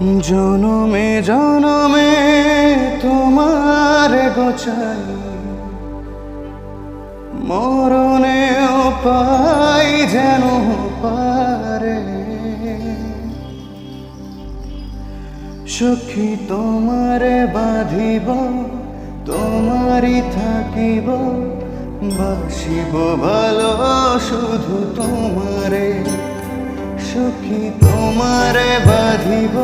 জনমে জনমে তোমার গোচাই মরণেও পাই যেন পারে। সখী তোমারে বাঁধিব, তোমারই থাকিব, বাসিব ভালো শুধু তোমারে। সখী তোমারে বাঁধিব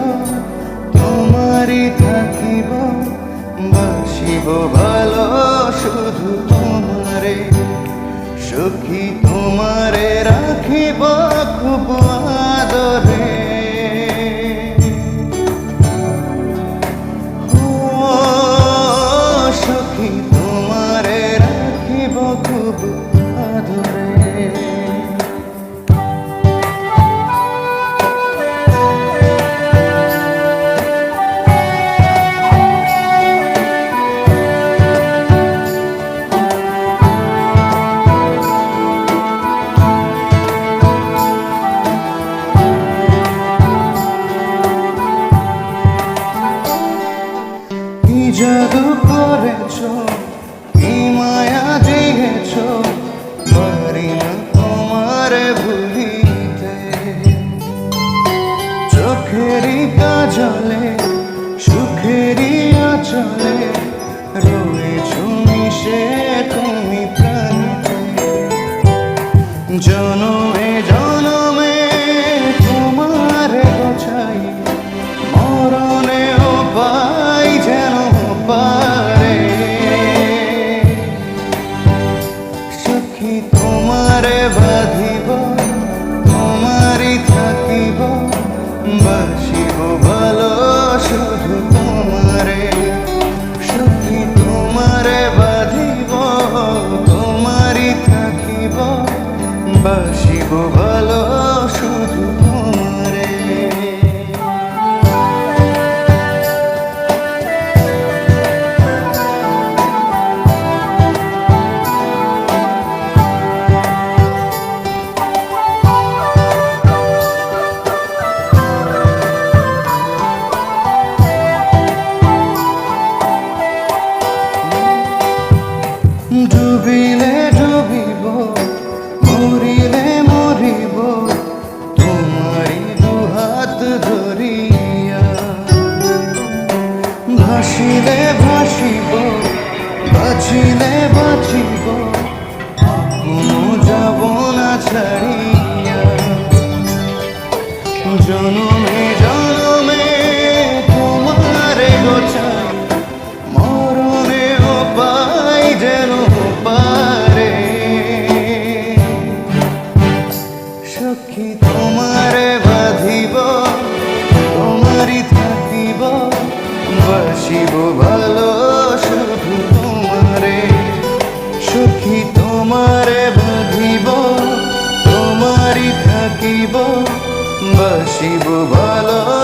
তোমারই থাকিব বাসিব ভালো জাদু করেছ, কি মায়া জেগেছ পারি না তোমার ভুলিতে। চোখেরই কাজলে, সুখেরই আচলে রয়েছ মিশে তুমি জনমে জনমে তোমারে বাঁধিব, তোমারই থাকিব, বাসিব ভালো শুধু তোমারে। সুখী তোমারে বাঁধিব, তোমারই থাকিব, বাসিব ভালো ডুবিলে ডুবিব, মরিলে মরিব, তোমারি দুহাত ধরিয়া। ভাসিলে ভাসিব, বাঁচিলে বাঁচিব যাব না ছাড়িয়া। জনমে জনমে তোমারে গোছাই মরণেও পাই যেন বাসিব ভালো